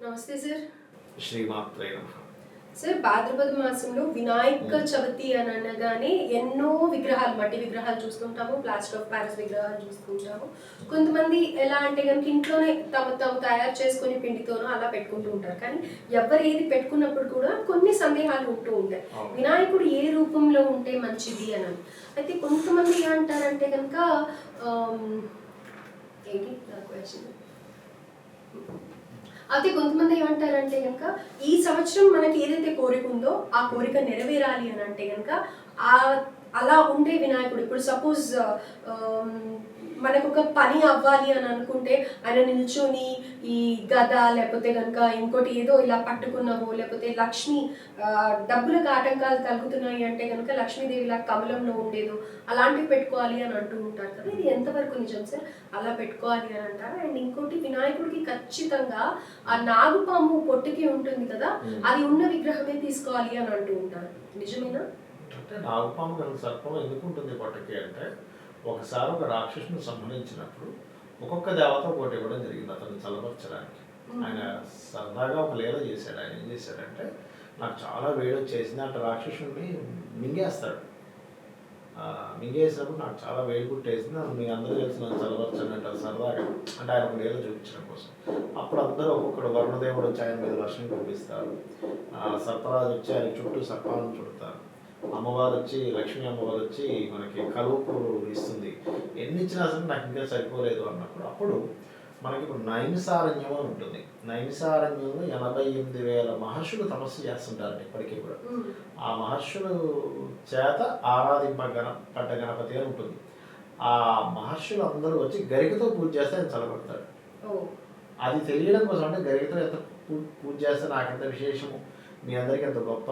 నమస్తే సార్. శ్రీమాత్రే సార్ భాద్రపద మాసంలో వినాయక చవితి అని అనగానే ఎన్నో విగ్రహాలు మట్టి విగ్రహాలు చూస్తుంటాము ప్లాస్టర్ ఆఫ్ ప్యారిస్ విగ్రహాలు చూస్తుంటాము. కొంతమంది ఎలా అంటే కనుక ఇంట్లోనే తమ తాము తయారు చేసుకొని పిండితోనో అలా పెట్టుకుంటూ ఉంటారు. కానీ ఎవరు ఏది పెట్టుకున్నప్పుడు కూడా కొన్ని సందేహాలు ఉంటూ ఉంటాయి. వినాయకుడు ఏ రూపంలో ఉంటే మంచిది అని అయితే కొంతమంది ఏమంటారంటే కనుక ఏంటి నా క్వశ్చన్ అయితే కొంతమంది ఏమంటారంటే కనుక ఈ సంవత్సరం మనకి ఏదైతే కోరిక ఉందో ఆ కోరిక నెరవేరాలి అని అంటే కనుక ఆ అలా ఉండే వినాయకుడు ఇప్పుడు సపోజ్ మనకు ఒక పని అవ్వాలి అని అనుకుంటే ఆయన నిల్చొని ఈ గద లేకపోతే కనుక ఇంకోటి ఏదో ఇలా పట్టుకున్నామో లేకపోతే లక్ష్మి డబ్బులకు ఆటంకాలు కలుగుతున్నాయి అంటే కనుక లక్ష్మీదేవి ఇలా కమలంలో ఉండేదో అలాంటివి పెట్టుకోవాలి అని అంటూ ఉంటారు కదా. ఇది ఎంతవరకు నిజం సార్? అలా పెట్టుకోవాలి అని అంటారు? అండ్ ఇంకోటి వినాయకుడికి ఖచ్చితంగా ఆ నాగుపాము పొట్టికి ఉంటుంది కదా. అది ఉన్న విగ్రహమే తీసుకోవాలి అని అంటూ ఉంటారు. నిజమేనా? అంటే నాగుపాము సర్పం ఎందుకు ఉంటుంది పట్టకి అంటే ఒకసారి ఒక రాక్షసుని సంహరించినప్పుడు ఒక్కొక్క దేవత ఒకటి ఇవ్వడం జరిగింది అతన్ని చల్లపరచడానికి. ఆయన సరదాగా ఒక లీల చేశాడు. ఆయన ఏం చేశాడంటే నాకు చాలా వేడి వచ్చేసింది అంటే రాక్షసుని మింగేస్తాడు. ఆ, మింగేసినప్పుడు నాకు చాలా వేడి పుట్టేసింది మీ అందరూ తెలిసి నన్ను చల్లపరచండి అంటారు సరదాగా. అంటే ఆయన ఒక లీల చూపించడం కోసం. అప్పుడు అందరూ ఒక్కొక్కడు వరుణదేవుడు వచ్చి ఆయన మీద వర్షం కురిపిస్తారు. ఆ, సర్పరాజు వచ్చి ఆయన చుట్టూ సర్పాలను చుడతారు. అమ్మవారు వచ్చి లక్ష్మీ అమ్మవారు వచ్చి మనకి కలుపు ఇస్తుంది. ఎన్ని ఇచ్చినా సరే నాకు ఇంకా సరిపోలేదు అన్నప్పుడు. అప్పుడు మనకి ఇప్పుడు నైమిసారణ్యం అని ఉంటుంది. నైమిసారణ్యంలో ఎనభై ఎనిమిది వేల మహర్షులు తపస్సు చేస్తుంటారండి ఇప్పటికీ కూడా. ఆ మహర్షులు చేత ఆరాధింప గణ పడ్డ గణపతి అని ఉంటుంది. ఆ మహర్షులు అందరూ వచ్చి గరికతో పూజ చేస్తే ఆయన చల్లబడతాడు. ఓ. అది తెలియడం కోసం అంటే గరికతో ఎంత పూజ చేస్తే నాకెంత విశేషము? మీ అందరికీ ఎంత గొప్ప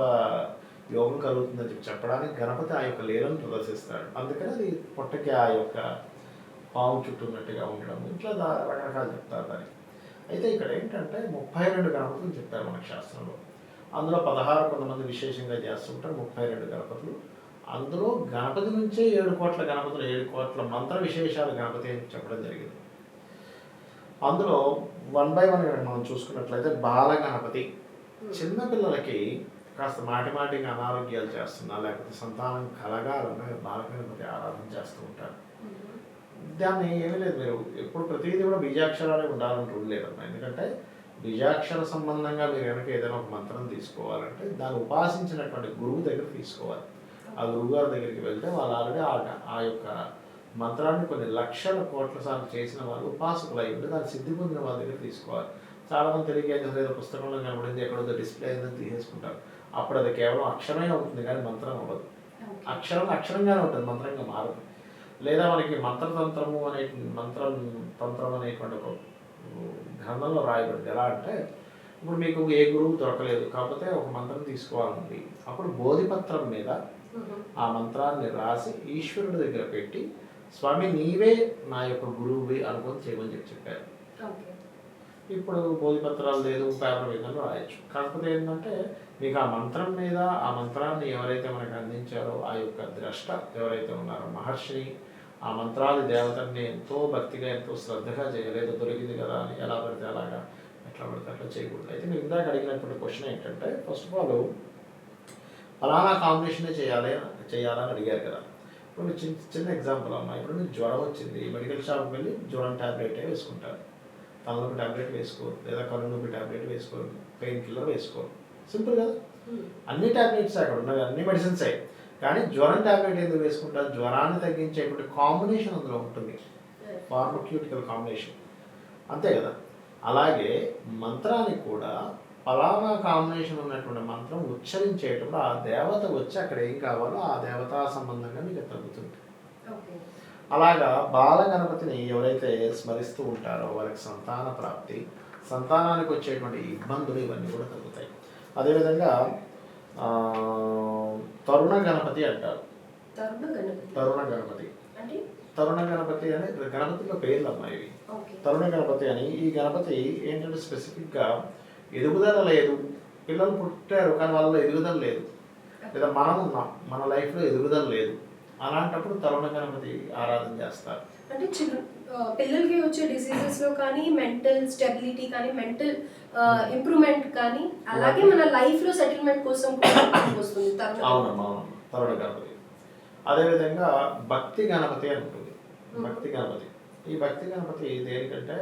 యోగం కలుగుతుందని చెప్పి చెప్పడానికి గణపతి ఆ యొక్క లీలను ప్రదర్శిస్తాడు. అందుకని అది పొట్టకి ఆ యొక్క పాము చుట్టూ ఉన్నట్టుగా ఉండడం. ఇట్లా దా- రకరకాలు చెప్తారు దానికి. అయితే ఇక్కడ ఏంటంటే ముప్పై రెండు గణపతులు చెప్పారు మనకు శాస్త్రంలో. అందులో పదహారు కొంతమంది విశేషంగా చేస్తుంటారు ముప్పై రెండు గణపతులు. అందులో గణపతి నుంచే ఏడు కోట్ల గణపతులు ఏడు కోట్ల మంత్ర విశేషాలు గణపతి అని చెప్పడం జరిగింది. అందులో వన్ బై వన్ మనం చూసుకున్నట్లయితే బాల గణపతి. చిన్న పిల్లలకి కాస్త మాటి మాటికి అనారోగ్యాలు చేస్తున్నా లేకపోతే సంతానం కలగాలన్నా బాల గణపతి ఆరాధన చేస్తూ ఉంటారు. దాన్ని ఏమీ లేదు మీరు ఎప్పుడు ప్రతిదీ కూడా బీజాక్షరాలే ఉండాలని రూల్ లేదమ్మా. ఎందుకంటే బీజాక్షర సంబంధంగా మీరు కనుక ఏదైనా ఒక మంత్రం తీసుకోవాలంటే దాన్ని ఉపాసించినటువంటి గురువు దగ్గర తీసుకోవాలి. ఆ గురువు గారి దగ్గరికి వెళ్తే వాళ్ళు ఆల్రెడీ ఆ ఆ యొక్క మంత్రాన్ని కొన్ని లక్షల కోట్ల సార్లు చేసిన వాళ్ళు ఉపాసకులు అయి ఉంటే దాన్ని సిద్ధి పొందిన వాళ్ళ దగ్గర తీసుకోవాలి. చాలా మంది తెలియక ఏం చేస్తారు, ఏదో పుస్తకంలో కనబడింది ఎక్కడో డిస్ప్లే అయిందని తీసేసుకుంటారు. అప్పుడు అది కేవలం అక్షరమే ఉంటుంది కానీ మంత్రం అవ్వదు. అక్షరం అక్షరంగానే ఉంటుంది మంత్రంగా మారదు. లేదా మనకి మంత్రతంత్రము అనే మంత్రం తంత్రం అనేటువంటి ఒక గ్రంథంలో రాయబడింది. ఎలా అంటే ఇప్పుడు మీకు ఏ గురువు దొరకలేదు కాకపోతే ఒక మంత్రం తీసుకోవాలండి. అప్పుడు బోధిపత్రం మీద ఆ మంత్రాన్ని రాసి ఈశ్వరుడి దగ్గర పెట్టి స్వామి నీవే నా యొక్క గురువువి అనుకొని చేయమని చెప్పి చెప్పారు. ఇప్పుడు బోధిపత్రాలు లేదు పేపర్ మీద రాయొచ్చు. కాకపోతే ఏంటంటే మీకు ఆ మంత్రం మీద ఆ మంత్రాన్ని ఎవరైతే మనకు అందించారో ఆ యొక్క ద్రష్ట ఎవరైతే ఉన్నారో మహర్షిని ఆ మంత్రాది దేవతని ఎంతో భక్తిగా ఎంతో శ్రద్ధగా చేయలేదు దొరికింది కదా అని ఎలా పడితే అలాగా ఎట్లా పడితే అట్లా చేయకూడదు. అయితే మీరు ఇందాక అడిగినటువంటి క్వశ్చన్ ఏంటంటే ఫస్ట్ ఆఫ్ ఆల్ ఫలానా కాంబినేషనే చేయాలి చేయాలని అడిగారు కదా. ఇప్పుడు చిన్న చిన్న ఎగ్జాంపుల్ అమ్మా. ఇప్పుడు మీకు జ్వరం వచ్చింది మెడికల్ షాప్కి వెళ్ళి జ్వరం ట్యాబ్లెట్ వేసుకుంటారు. తలనొప్పి ట్యాబ్లెట్ వేసుకోరు లేదా కళ్ళు నొప్పి ట్యాబ్లెట్ వేసుకోరు పెయిన్ కిల్లర్ వేసుకోరు సింపుల్ కదా? అన్ని ట్యాబ్లెట్స్ అక్కడ ఉన్నవి అన్ని మెడిసిన్సే కానీ జ్వరం ట్యాబ్లెట్ ఎందుకు వేసుకుంటారు? జ్వరాన్ని తగ్గించేటువంటి కాంబినేషన్ అందులో ఉంటుంది. ఫార్మక్యూటికల్ కాంబినేషన్ అంతే కదా? అలాగే మంత్రానికి కూడా ఫలానా కాంబినేషన్ ఉన్నటువంటి మంత్రం ఉచ్చరించేటప్పుడు ఆ దేవత వచ్చి అక్కడ ఏం కావాలో ఆ దేవతా సంబంధంగా మీకు తగ్గుతుంది. అలాగా బాల గణపతిని ఎవరైతే స్మరిస్తూ ఉంటారో వాళ్ళకి సంతాన ప్రాప్తి సంతానానికి వచ్చేటువంటి ఇబ్బందులు ఇవన్నీ కూడా తగ్గుతాయి అదేవిధంగా తరుణ గణపతి అంటారు. తరుణ గణపతి తరుణ గణపతి అనే గణపతిలో పేర్లు అమ్మాయి తరుణ గణపతి అని ఈ గణపతి ఏంటంటే స్పెసిఫిక్గా ఎదుగుదల లేదు. పిల్లలు పుట్టారు కానీ వాళ్ళలో ఎదుగుదల లేదు. లేదా మనం ఉన్నాం మన లైఫ్లో ఎదుగుదల లేదు. అలాంటప్పుడు తరుణ గణపతి ఆరాధన చేస్తారు. అంటే చిల్డ్రన్ పిల్లలకి వచ్చే డిసీజెస్లో కానీ మెంటల్ స్టెబిలిటీ కానీ మెంటల్ ఇంప్రూవ్మెంట్ కానీ అలాగే మన లైఫ్లో సెటిల్మెంట్ కోసం వస్తుంది అవునమ్మా తరుణ గణపతి. అదేవిధంగా భక్తి గణపతి అని ఉంటుంది. భక్తి గణపతి. ఈ భక్తి గణపతి దేనికంటే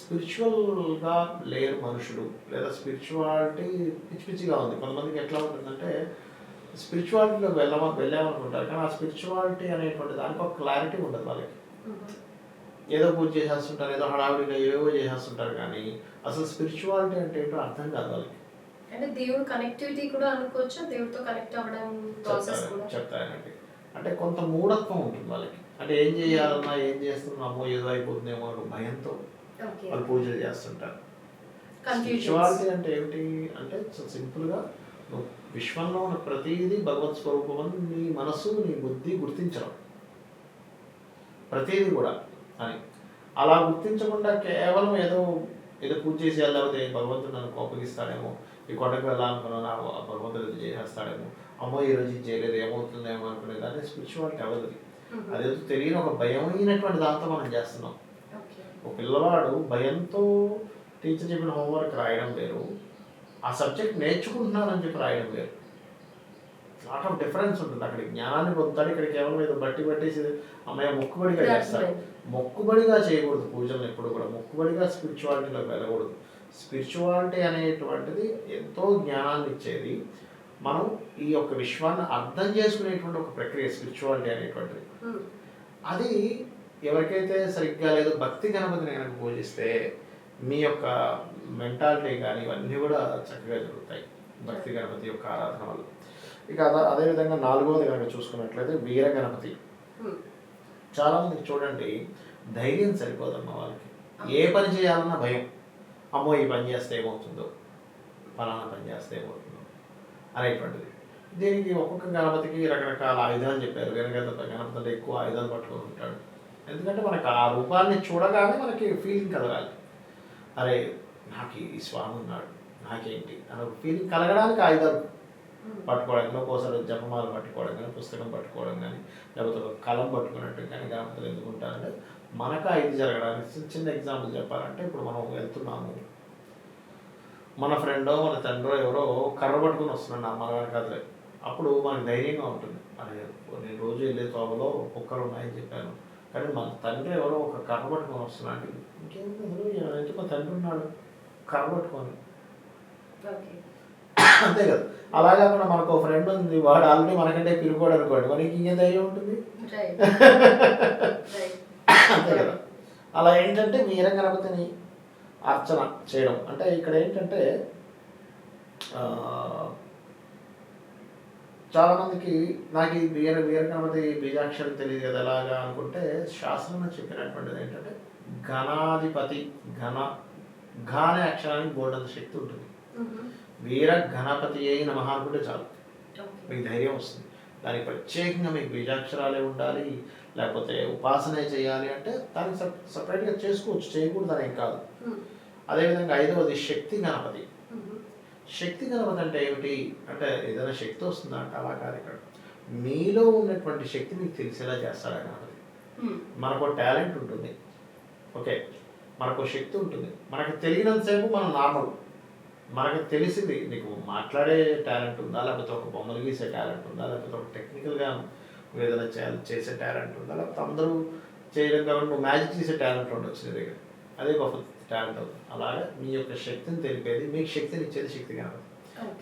స్పిరిచువల్గా లేరు మనుషులు లేదా స్పిరిచువాలిటీ పిచ్చి పిచ్చిగా ఉంది. కొంతమందికి ఎట్లా ఉంటుందంటే స్పిరిచువాలిటీలో వెళ్ళమ వెళ్ళామనుకుంటారు. కానీ ఆ స్పిరిచువాలిటీ అనేటువంటి దానికి ఒక క్లారిటీ ఉండదు వాళ్ళకి. ఏదో పూజ చేసేస్తుంటారు ఏదో హడావిడిగా ఏవో చేసేస్తుంటారు కానీ అసలు స్పిరిచువాలిటీ అంటే ఏంటో అర్థం కాదు వాళ్ళకి. అంటే దేవుడు కనెక్టివిటీ కూడా అనుకోవచ్చా? దేవుడితో కనెక్ట్ అవ్వడం ప్రాసెస్ కూడా? అంటే కొంత మూఢత్వం ఉంటుంది వాళ్ళకి. అంటే ఏం చేయాలన్నా ఏం చేస్తున్నామో ఏదో అయిపోతుందేమో అని భయంతో వాళ్ళు పూజలు చేస్తుంటారు. స్పిరిచువాలిటీ అంటే ఏమిటి? అంటే సింపుల్గా నువ్వు విశ్వంలో ఉన్న ప్రతిదీ భగవత్ స్వరూపం అని నీ మనసు నీ బుద్ధి గుర్తించడం. ప్రతిదీ కూడా అని. అలా గుర్తించకుండా కేవలం ఏదో ఏదో పూజ చేసి లేకపోతే భగవంతుడు నన్ను కోపగిస్తాడేమో ఈ కొండకు వెళ్ళాలనుకున్నాను భగవంతుడు చేసేస్తాడేమో అమ్మో ఈ రోజు చేయలేదు ఏమవుతుందేమో అనుకునే దాన్ని స్పిరిచువాలిటీ అవ్వదు అదేదో తెలియని ఒక భయమైనటువంటి దాంతో మనం చేస్తున్నాం. ఒక పిల్లవాడు భయంతో టీచర్ చెప్పిన హోంవర్క్ రాయడం వేరు. ఆ సబ్జెక్ట్ నేర్చుకుంటున్నానని చెప్పి రాయడం వేరు లాట్ ఆఫ్ డిఫరెన్స్ ఉంటుంది. అక్కడ జ్ఞానాన్ని పొందుతాడు ఇక్కడ కేవలం ఏదో బట్టి పట్టేసి అమ్మాయి మొక్కుబడిగా చేస్తాడు. మొక్కుబడిగా చేయకూడదు పూజలను ఎప్పుడు కూడా. మొక్కుబడిగా స్పిరిచువాలిటీలోకి వెళ్ళకూడదు. స్పిరిచువాలిటీ అనేటువంటిది ఎంతో జ్ఞానాన్ని ఇచ్చేది. మనం ఈ యొక్క విశ్వాన్ని అర్థం చేసుకునేటువంటి ఒక ప్రక్రియ స్పిరిచువాలిటీ అనేటువంటిది. అది ఎవరికైతే సరిగ్గా లేదు భక్తి గణపతిని కనుక పూజిస్తే మీ యొక్క మెంటాలిటీ కానీ ఇవన్నీ కూడా చక్కగా జరుగుతాయి. భక్తి గణపతి యొక్క ఆరాధన వల్ల. ఇక అదే అదేవిధంగా నాలుగవది కనుక చూసుకున్నట్లయితే వీర గణపతి. చాలా మందికి చూడండి ధైర్యం సరిపోదమ్మా వాళ్ళకి. ఏ పని చేయాలన్నా భయం. అమ్మో ఈ పని చేస్తే ఏమవుతుందో? ఫలానా పని చేస్తే ఏమవుతుందో? అనేటువంటిది. దీనికి ఒక్కొక్క గణపతికి రకరకాల ఆయుధాలు చెప్పారు. వెనక గణపతి ఎక్కువ ఆయుధాలు పట్టుకొని ఉంటాడు. ఎందుకంటే మనకు ఆ రూపాన్ని చూడగానే మనకి ఫీలింగ్ కలగాలి. అరే నాకు ఈ స్వామి ఉన్నాడు నాకేంటి? అనే ఫీలింగ్ కలగడానికి ఆయుధాలు పట్టుకోవడం కానీ ఒక్కోసారి జపమాల పట్టుకోవడం కానీ పుస్తకం పట్టుకోవడం కానీ లేకపోతే ఒక కలం పట్టుకున్నట్టు కానీ గణపతులు ఎందుకుంటారంటే మనకు ఇది జరగడానికి చిన్న చిన్న ఎగ్జాంపుల్ చెప్పాలంటే ఇప్పుడు మనం వెళ్తున్నాము. మన ఫ్రెండో మన తండ్రో ఎవరో కర్ర పట్టుకుని వస్తున్నాడు నా మన కదలే అప్పుడు మనకు ధైర్యంగా ఉంటుంది. అరే నేను రోజు వెళ్ళే తోవలో కుక్కలు ఉన్నాయని చెప్పాను. కానీ మన తండ్రి ఎవరో ఒక కర్ర పట్టుకొని వస్తున్నాడు. ఈయన మా తండ్రి ఉన్నాడు. కర్ర పట్టుకొని. అంతే కదా. అలా కాకుండా మనకు ఒక ఫ్రెండ్ ఉంది. వాడు ఆల్రెడీ మనకంటే పిరుకోడు అనుకోండి. మనకి ఇంకేం ధైర్యం ఉంటుంది? అంతే కదా. అలా ఏంటంటే వీర గణపతిని అర్చన చేయడం. అంటే ఇక్కడ ఏంటంటే ఆ, చాలా మందికి నాకు ఈ వీర వీర గణపతి బీజాక్షరం తెలియదు కదా ఎలాగా అనుకుంటే శాస్త్రంలో చెప్పినటువంటిది ఏంటంటే ఘనాధిపతి ఘన ఘ అనే అక్షరానికి బోల్డంత శక్తి ఉంటుంది. వీర గణపతి అయి నమః అనుకుంటే చాలు. మీకు ధైర్యం వస్తుంది. దానికి ప్రత్యేకంగా మీకు బీజాక్షరాలే ఉండాలి లేకపోతే ఉపాసనే చేయాలి అంటే దానికి సప్ సపరేట్గా చేసుకోవచ్చు. చేయకూడదు అనేం కాదు. అదేవిధంగా ఐదవది శక్తి గణపతి శక్తి అంటే ఏమిటి? అంటే ఏదైనా శక్తి వస్తుందా అంటే అలా కాదు ఇక్కడ. మీలో ఉన్నటువంటి శక్తి మీకు తెలిసేలా చేస్తాడు ఆ గణపతి మనకు టాలెంట్ ఉంటుంది. ఓకే. మనకు శక్తి ఉంటుంది. మనకు తెలియనంతసేపు మనం నార్మల్. మనకు తెలిసింది నీకు మాట్లాడే టాలెంట్ ఉందా? లేకపోతే ఒక బొమ్మలు గీసే టాలెంట్ ఉందా? లేకపోతే ఒక టెక్నికల్గా ఏదైనా చే- చేసే టాలెంట్ ఉందా? లేకపోతే అందరూ చేయడం కాబట్టి నువ్వు మ్యాజిక్ చేసే టాలెంట్ ఉండొచ్చు నీ దగ్గర అదే గొప్ప టాలెంట్ అవుతుంది అలాగే మీ యొక్క శక్తిని తెలిపేది మీకు శక్తిని ఇచ్చేది శక్తి గణపతి.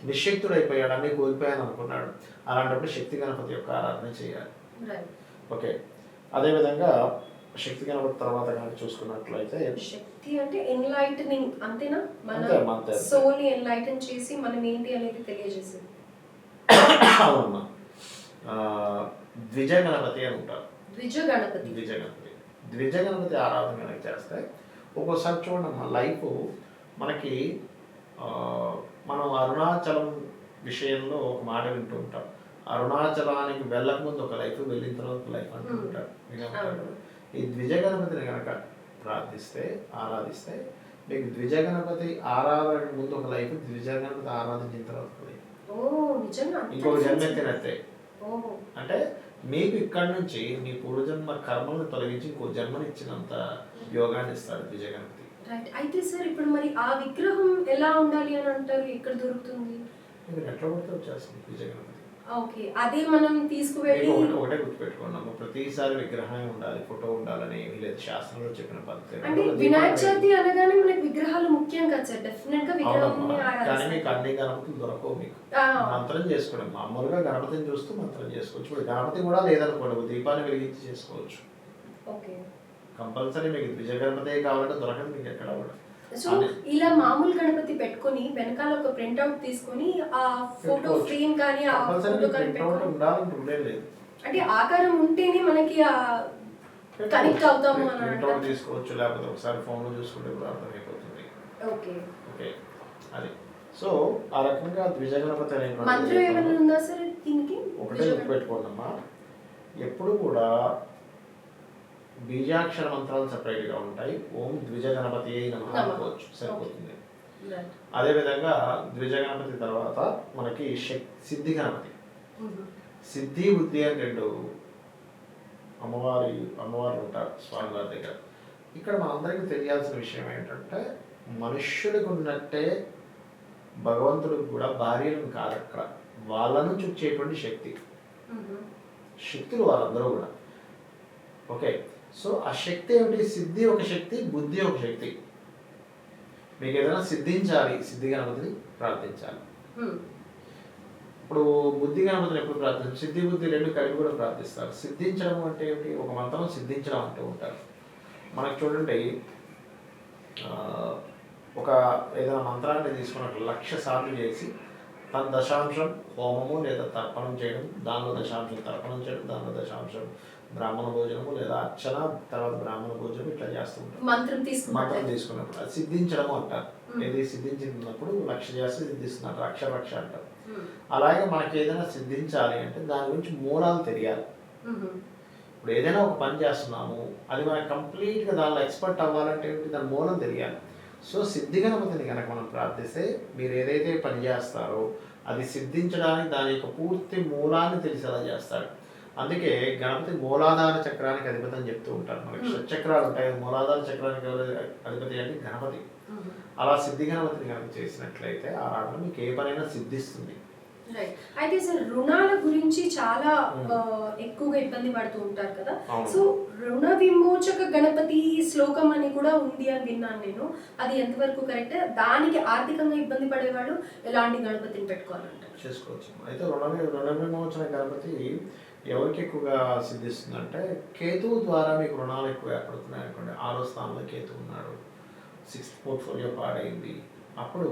నిశ్శక్తుడు అయిపోయాడు అన్నీ కోల్పోయాను అనుకున్నాడు. అలాంటప్పుడు శక్తి గణపతి యొక్క ఆరాధన చేయాలి. ఓకే. అదేవిధంగా శక్తి గణపతి తర్వాత కనుక చూసుకున్నట్లయితే శక్తి అంటే ఎన్లైటనింగ్ అంతేనా? మన. సోల్ ఎన్లైటన్ చేసి మనం ఏంటి అనేది తెలియజేసేది. అవునమ్మా. ద్విజ గణపతి అని ఉంటారు. ద్విజ గణపతి ద్విజ గణపతి ద్విజ గణపతి ఆరాధన కనుక చేస్తే ఒక్కోసారి చూడండి అమ్మా లైఫ్ మనకి మనం అరుణాచలం విషయంలో ఒక మాట వింటూ ఉంటాం. అరుణాచలానికి వెళ్ళక ముందు ఒక లైఫ్ వెళ్ళిన తర్వాత ఒక లైఫ్ అంటూ. ఉంటారు. ఈ ద్విజ గణపతిని కనుక ప్రార్థిస్తే ఆరాధిస్తే మీకు ద్విజ గణపతి ఆరాధన ముందు ఒక లైఫ్ ద్విజ గణపతి ఆరాధించిన తర్వాత ఒక లైఫ్. ఇంకొక జన్మెత్తినట్టే అంటే మీకు ఇక్కడి నుంచి మీ పూర్వజన్మ కర్మలను తొలగించి ఇంకో జన్మనిచ్చినంత యోగాన్ని ఇస్తాడు ద్విజగణపతి రైట్ అయితే సార్ ఇప్పుడు మరి ఆ విగ్రహం ఎలా ఉండాలి అని అంటారు? ఎక్కడ దొరుకుతుంది? మీరు ఎట్లా పడితే వచ్చేస్తుంది ద్విజగణపతి ఓకే. అదే మనం తీసుకువెళ్ళి ఒకటి గుర్తుపెట్టుకున్నాము ప్రతిసారి విగ్రహమే ఉండాలి ఫోటో ఉండాలని ఏమీ లేదు. శాస్త్రంలో చెప్పిన పద్ధతి. అంటే వినాయక చవితి అనగానే మనకి విగ్రహాలు ముఖ్యం కదా సార్? డెఫినెట్గా విగ్రహం కానీ మీకు అన్ని గణపతులు దొరకవు మీకు. మంత్రం చేసుకోవడం మామూలుగా గణపతిని చూస్తూ మంత్రం చేసుకోవచ్చు. గణపతి కూడా లేదనుకోండి దీపాన్ని వెలిగించి చేసుకోవచ్చు. ఓకే. కంపల్సరీ మీకు ద్విజ గణపతి కావాలంటే దొరకదు మీకు ఎక్కడ కూడా. సో ఇలా మామూలు గణపతి పెట్టుకొని వెనకాల ఒక ప్రింట్ అవుట్ తీసుకొని ఆ ఫోటో. ఫ్రేమ్ కానీ ఆ ఫోటో కానీ అంటే ఆకారం ఉంటేనే మనకి ఆ కనెక్ట్ అవుతాము అని ప్రింట్ తీసుకోవచ్చు లేకపోతే ఒకసారి ఫోన్లో చూసుకుంటే కూడా అర్థమైపోతుంది. ఓకే. ఓకే అది. సో ఆ రకంగా ద్విజ గణపతి మంత్రం ఏమైనా ఉందా సార్ దీనికి? ఒకటే గుర్తుపెట్టుకోండమ్మా. ఎప్పుడు కూడా బీజాక్షర మంత్రాలు సెపరేట్గా ఉంటాయి. ఓం ద్విజ గణపతి నమ. అనుకోవచ్చు. సరిపోతుంది. అదేవిధంగా ద్విజ గణపతి తర్వాత మనకి సిద్ధి గణపతి. సిద్ధి బుద్ధి అని రెండు అమ్మవారి అమ్మవారు ఉంటారు స్వామివారి దగ్గర. ఇక్కడ మనందరికీ తెలియాల్సిన విషయం ఏంటంటే మనుష్యుడికి ఉన్నట్టే భగవంతుడికి కూడా భార్యలను కాదు అక్కడ. వాళ్ళను చుచ్చేటువంటి శక్తి. Mhm. శక్తులు వాళ్ళందరూ కూడా. ఓకే. సో ఆ శక్తి ఏమిటి? సిద్ధి ఒక శక్తి బుద్ధి ఒక శక్తి. మీకు ఏదైనా సిద్ధించాలి సిద్ధి గణపతిని ప్రార్థించాలి. ఇప్పుడు బుద్ధి గణపతిని ఎప్పుడు ప్రార్థించారు సిద్ధి బుద్ధి రెండు కలిపి కూడా ప్రార్థిస్తారు. సిద్ధించడం అంటే ఏమిటి? ఒక మంత్రం సిద్ధించడం అంటూ ఉంటారు. మనకు చూడండి ఆ, ఒక ఏదైనా మంత్రాన్ని తీసుకున్నట్టు లక్ష సార్లు చేసి తన దశాంశం హోమము లేదా తర్పణం చేయడం దానిలో దశాంశం తర్పణం చేయడం దానిలో దశాంశం బ్రాహ్మణ భోజనము లేదా అర్చన తర్వాత బ్రాహ్మణ భోజనం ఇట్లా చేస్తూ ఉంటారు. మంత్రం తీసుకున్నప్పుడు అది సిద్ధించడం అంటారు. ఏది సిద్ధించినప్పుడు లక్ష చేస్తే సిద్ధిస్తున్నారు లక్ష లక్ష అంటారు. అలాగే మనకి ఏదైనా సిద్ధించాలి అంటే దాని గురించి మూలాలు తెలియాలి. ఇప్పుడు ఏదైనా ఒక పని చేస్తున్నాము అది మనకి కంప్లీట్గా దానిలో ఎక్స్పర్ట్ అవ్వాలంటే ఏంటి దాని మూలం తెలియాలి. సో సిద్ధి గణపతిని కనుక మనం ప్రార్థిస్తే మీరు ఏదైతే పని చేస్తారో అది సిద్ధించడానికి దాని యొక్క పూర్తి మూలాన్ని తెలిసేలా చేస్తాడు అందుకే గణపతి మూలాధార చక్రానికి అధిపతి అని చెప్తూ ఉంటారు. మనకి. షట్చక్రాలు ఉంటాయి. మూలాధార చక్రానికి అధిపతి అంటే గణపతి. అలా సిద్ధి గణపతిని కనుక చేసినట్లయితే ఆ రాగం మీకు ఏ పనైనా సిద్ధిస్తుంది. అయితే సార్ రుణాల గురించి చాలా ఎక్కువగా ఇబ్బంది పడుతూ ఉంటారు కదా. సో రుణ విమోచక గణపతి శ్లోకం అని కూడా ఉంది అని విన్నాను నేను. అది ఎంతవరకు కరెక్ట్ దానికి ఆర్థికంగా ఇబ్బంది పడేవాళ్ళు ఎలాంటి గణపతిని పెట్టుకోవాలంటారు? చేసుకోవచ్చు. అయితే రుణ రుణ విమోచన గణపతి ఎవరికి ఎక్కువగా సిద్ధిస్తుందంటే కేతువు ద్వారా మీకు రుణాలు ఎక్కువ ఏర్పడుతున్నాయి అనుకోండి. ఆరో స్థానంలో కేతు ఉన్నాడు. సిక్స్త్ పోర్ట్ఫోలియో పాడైంది. అప్పుడు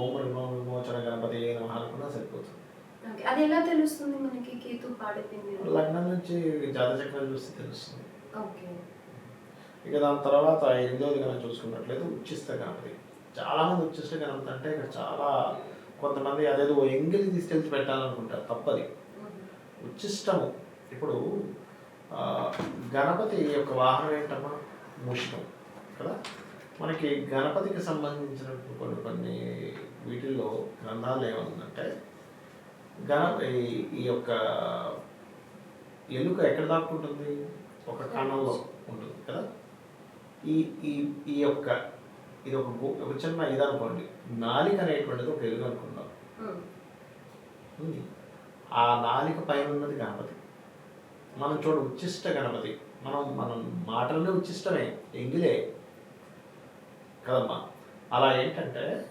ఓం రుణ విమోచన గణపతి ఏ నమః అనుకున్నా సరిపోతుంది. అది ఎలా తెలుస్తుంది మనకి కేతు పాడైపోయింది? లగ్నం నుంచి జాతచక్రం చూస్తే తెలుస్తుంది. ఓకే. ఇక దాని తర్వాత ఎనిమిదవది కనుక చూసుకున్నట్లయితే ఉచ్చిష్ట గణపతి. చాలా మంది ఉచ్చిష్ట గణపతి అంటే ఇక్కడ చాలా కొంతమంది అదేదో ఎంగిలి తీసుకెళ్ళి పెట్టాలనుకుంటారు. తప్పది. ఉచ్చిష్టము. ఇప్పుడు గణపతి యొక్క వాహనం ఏంటమ్మా? ముష్కం కదా? మనకి గణపతికి సంబంధించిన కొన్ని కొన్ని వీటిల్లో గ్రంథాలు ఏముందంటే గణ ఈ- యొక్క ఎలుక ఎక్కడ దాక్కుంటుంది? ఒక కణంలో ఉంటుంది కదా? ఈ ఈ ఈ యొక్క ఇది ఒక చిన్న ఇది అనుకోండి నాలిక అనేటువంటిది ఒక ఎలుగు అనుకుందాం. ఆ నాలిక పైన ఉన్నది గణపతి. మనం చూడ ఉచ్చిష్ట గణపతి. మనం మనం మాటలనే ఉచ్చిష్టమే ఎంగిలే కదమ్మా? అలా ఏంటంటే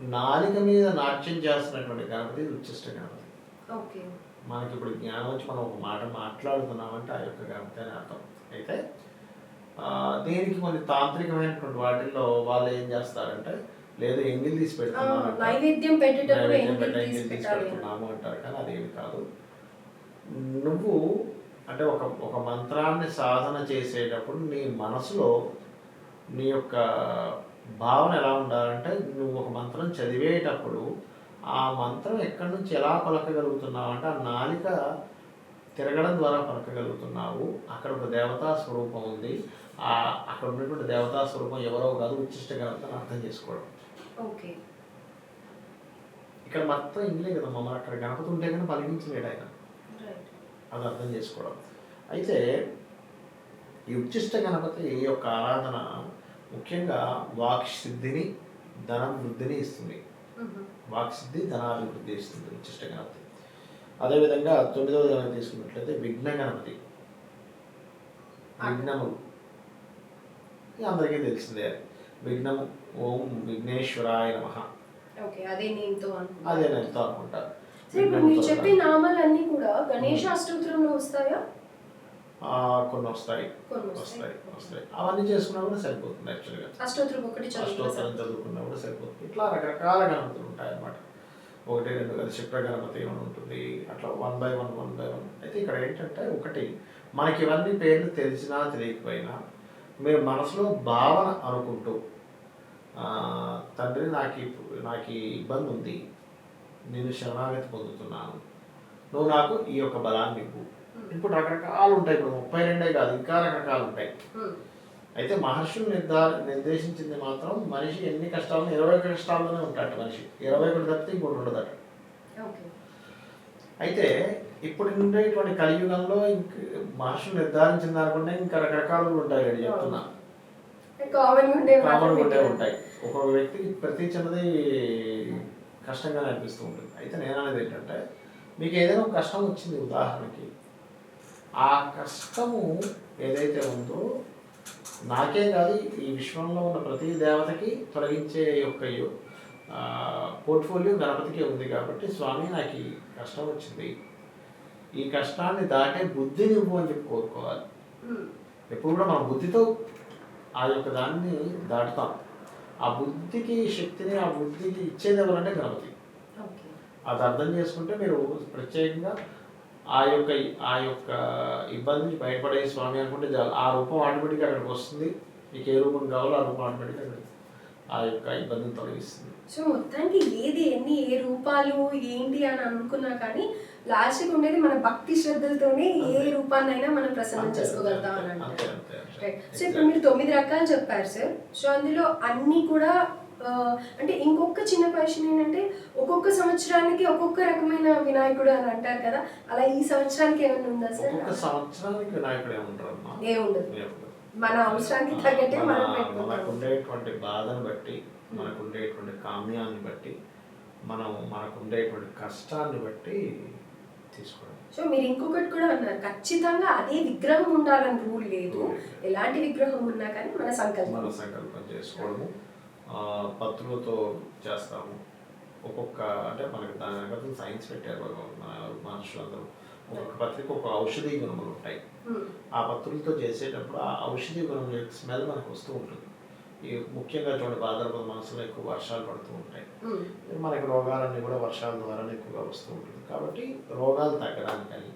నాలిక మీద నాట్యం చేస్తున్నటువంటి గణపతి ఉచ్చిష్ట గణపతి. ఓకే. మనకి ఇప్పుడు జ్ఞానం వచ్చి మనం ఒక మాట మాట్లాడుతున్నామంటే ఆ యొక్క గణపతి అని అర్థం. అయితే దీనికి కొన్ని తాంత్రికమైనటువంటి వాటిల్లో వాళ్ళు ఏం చేస్తారంటే లేదు ఎంగిల్ తీసి. నైవేద్యం. పెడుతున్నాము అంటారు కానీ అదేమి కాదు నువ్వు అంటే ఒక ఒక మంత్రాన్ని సాధన చేసేటప్పుడు నీ మనసులో నీ యొక్క భావన ఎలా ఉండాలంటే నువ్వు ఒక మంత్రం చదివేటప్పుడు ఆ మంత్రం ఎక్కడి నుంచి ఎలా పలకగలుగుతున్నావు అంటే ఆ నాలిక తిరగడం ద్వారా పలకగలుగుతున్నావు అక్కడ ఒక దేవతా స్వరూపం ఉంది ఆ అక్కడ ఉన్నటువంటి దేవతా స్వరూపం ఎవరో కాదు ఉచ్చిష్ట అర్థం చేసుకోవడం ఓకే. ఇక్కడ మొత్తం ఇంగ్లే కదా మమ్మల్ని అక్కడ గణపతి ఉంటే కానీ పలికించలేడు ఆయన. అది అర్థం చేసుకోవడం. అయితే ఈ ఉచ్చిష్ట గణపతి యొక్క ఆరాధన ముఖ్యంగా వాక్ సిద్ధిని ధనం వృద్ధిని ఇస్తుంది. వాక్ సిద్ధి ధనాభివృద్ధి ఇస్తుంది ఉచ్చిష్ట గణపతి. అదేవిధంగా తొమ్మిదవ గణపతి తీసుకున్నట్లయితే విఘ్న గణపతి. విఘ్నము. అందరికీ తెలిసిందే. విఘ్నము. ఓం విఘ్నేశ్వరాయ నమ. ఓకే అదే నేమ్తో అదే నేను అనుకుంటా. సరే ఇప్పుడు మీరు చెప్పే నామాలన్నీ కూడా గణేష అష్టోత్తరంలో వస్తాయా? కొన్ని వస్తాయి. వస్తాయి. వస్తాయి అవన్నీ చేసుకున్నా కూడా సరిపోతుంది యాక్చువల్గా అష్టోత్తరం ఒకటి అష్టోత్తరం చదువుకున్నా కూడా సరిపోతుంది. ఇట్లా రకరకాల గణపతులు ఉంటాయి అన్నమాట. ఒకటి రెండు కదా క్షిప్ర గణపతి అని ఉంటుంది? అట్లా one by one one by one అయితే ఇక్కడ ఏంటంటే ఒకటి మనకి ఇవన్నీ పేర్లు తెలిసినా తెలియకపోయినా మీరు మనసులో భావన అనుకుంటూ తండ్రి నాకు నాకు ఈ ఇబ్బంది ఉంది. నేను శరణాగతి పొందుతున్నాను. నువ్వు నాకు ఈ యొక్క బలాన్ని ఇవ్వు. ఇప్పుడు రకరకాలు ఉంటాయి ఇప్పుడు. ముప్పై రెండే కాదు ఇంకా రకరకాలు ఉంటాయి. మ్మ్. అయితే మహర్షులు నిర్ధార నిర్దేశించింది మాత్రం మనిషి ఎన్ని కష్టాలను ఇరవై ఒక కష్టాల్లోనే ఉంటాడట మనిషి. ఇరవై ఒకటి తప్పితే ఇంకోటి ఉండదట అయితే ఇప్పుడు ఉండేటువంటి కలియుగంలో ఇంక మహర్షులు నిర్ధారించిన దానికంటే ఇంకా రకరకాలు ఉంటాయి నేను చెప్తున్నా. కామన్ ఉండే కామన్ ఉండే ఉంటాయి. ఒక్కొక్క వ్యక్తికి ప్రతి చిన్నది కష్టంగానే అనిపిస్తూ ఉంటుంది. అయితే నేను అనేది ఏంటంటే మీకు ఏదైనా ఒక కష్టం వచ్చింది ఉదాహరణకి. ఆ కష్టము ఏదైతే ఉందో నాకే కాదు ఈ విశ్వంలో ఉన్న ప్రతి దేవతకి తొలగించే యొక్క పోర్ట్ఫోలియో గణపతికే ఉంది కాబట్టి స్వామి నాకు ఈ కష్టం వచ్చింది. ఈ కష్టాన్ని దాటే బుద్ధిని ఇవ్వు అని చెప్పి కోరుకోవాలి. ఎప్పుడు కూడా మన బుద్ధితో ఆ యొక్క దాన్ని దాటుతాం. ఆ బుద్ధికి శక్తిని ఆ బుద్ధికి ఇచ్చేది ఎవరంటే గణపతి. అది అర్థం చేసుకుంటే మీరు ప్రత్యేకంగా ఆ యొక్క ఆ యొక్క ఇబ్బంది బయటపడే స్వామి అనుకుంటే చాలు. ఆ రూపం ఆటోమేటిక్గా అక్కడికి వస్తుంది. మీకు ఏ రూపం కావాలో ఆ రూపం ఆటోమేటిక్గా అక్కడికి ఆ యొక్క ఇబ్బందిని తొలగిస్తుంది. సో మొత్తానికి ఏది ఎన్ని ఏ రూపాలు ఏంటి అని అనుకున్నా కానీ లాస్ట్కి ఉండేది మన భక్తి శ్రద్ధలతోనే ఏ. రూపాన్నైనా మనం ప్రసన్నం చేసుకోగలుగుతాం అని అంటారు సో ఇప్పుడు మీరు తొమ్మిది రకాలు చెప్పారు సార్ సో అందులో అన్నీ కూడా అంటే ఇంకొక చిన్న క్వశ్చన్ ఏంటంటే ఒక్కొక్క సంవత్సరానికి ఒక్కొక్క రకమైన వినాయకుడు అని అంటారు కదా అలా ఈ సంవత్సరానికి ఏమైనా ఉందా సార్ సంవత్సరానికి వినాయకుడు ఏముండదు. మన అవసరానికి తగ్గట్టే మనం మన- మనకు ఉండేటువంటి బాధను బట్టి మనకు ఉండేటువంటి కామ్యాన్ని బట్టి మనం మనకు ఉండేటువంటి కష్టాన్ని బట్టి తీసుకోవడం సో మీరు ఇంకొకటి కూడా అన్నారు ఖచ్చితంగా అదే విగ్రహం ఉండాలని రూల్ లేదు. ఎలాంటి విగ్రహం ఉన్నా కానీ మన సంకల్పం. మన సంకల్పం చేసుకోవడము పత్రులతో చేస్తాము. ఒక్కొక్క అంటే మనకి దాని వెనకాల సైన్స్ పెట్టారు మన మనుషులందరూ. ఒక్కొక్క పత్రిక ఒక ఔషధీ గుణములు ఉంటాయి. Hmm. ఆ పత్రులతో చేసేటప్పుడు ఆ ఔషధీ గుణం యొక్క స్మెల్ మనకు వస్తూ ఉంటుంది. ఈ ముఖ్యంగా చూడండి భాద్రపద మాసంలో ఎక్కువ వర్షాలు పడుతూ ఉంటాయి. మనకి రోగాలన్నీ కూడా వర్షాల ద్వారానే ఎక్కువగా వస్తూ ఉంటుంది. కాబట్టి రోగాలు తగ్గడానికని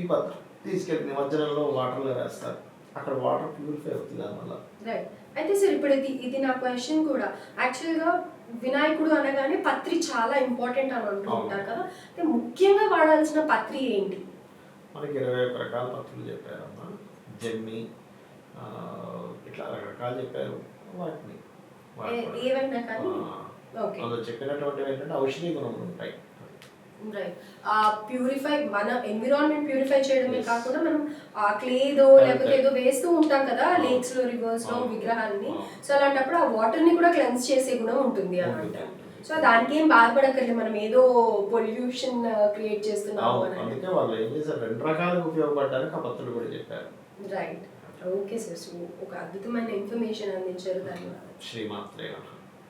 ఈ పత్రం తీసుకెళ్ళి నిమజ్జనంలో వాటర్లో వేస్తారు. అక్కడ వాటర్ ప్యూరిఫై అవుతుంది దానివల్ల రైట్ అయితే సార్ ఇప్పుడు ఇది ఇది నా క్వశ్చన్ కూడా. యాక్చువల్గా వినాయకుడు అనగానే పత్రి చాలా ఇంపార్టెంట్ అని అంటూ అవును. ఉంటారు కదా. అయితే ముఖ్యంగా వాడాల్సిన పత్రి ఏంటి? మనకి ఇరవై రకాల పత్రులు చెప్పారమ్మా. జమ్మి ఇట్లా రకరకాలు చెప్పారు. వాటిని అందులో చెప్పినటువంటివి ఏంటంటే ఔషధీ గుణములు ఉంటాయి ప్యూరిఫై మన ఎన్విరాన్మెంట్ ప్యూరిఫై చేయడమే. కాకుండా మనం ఆ క్లేదో. లేకపోతే ఏదో వేస్తూ ఉంటాం కదా. లేక్స్లో రివర్స్లో. విగ్రహాలని. సో అలాంటప్పుడు ఆ వాటర్ని కూడా క్లెన్స్ చేసే గుణం ఉంటుంది అని ఉంటుంది, అంటారు ఉంటుంది. సో దానికి ఏం బాధపడక్కర్లేదు మనం ఏదో పొల్యూషన్ క్రియేట్ చేస్తున్నాము అందుకే వాళ్ళు ఏం చేశారు రెండు రకాలుగా ఉపయోగపడడానికి ఆ పత్రులు కూడా చెప్పారు రైట్ ఓకే సార్ సో ఒక అద్భుతమైన ఇన్ఫర్మేషన్ అందించారు ధన్యవాదాలు శ్రీమాత్రే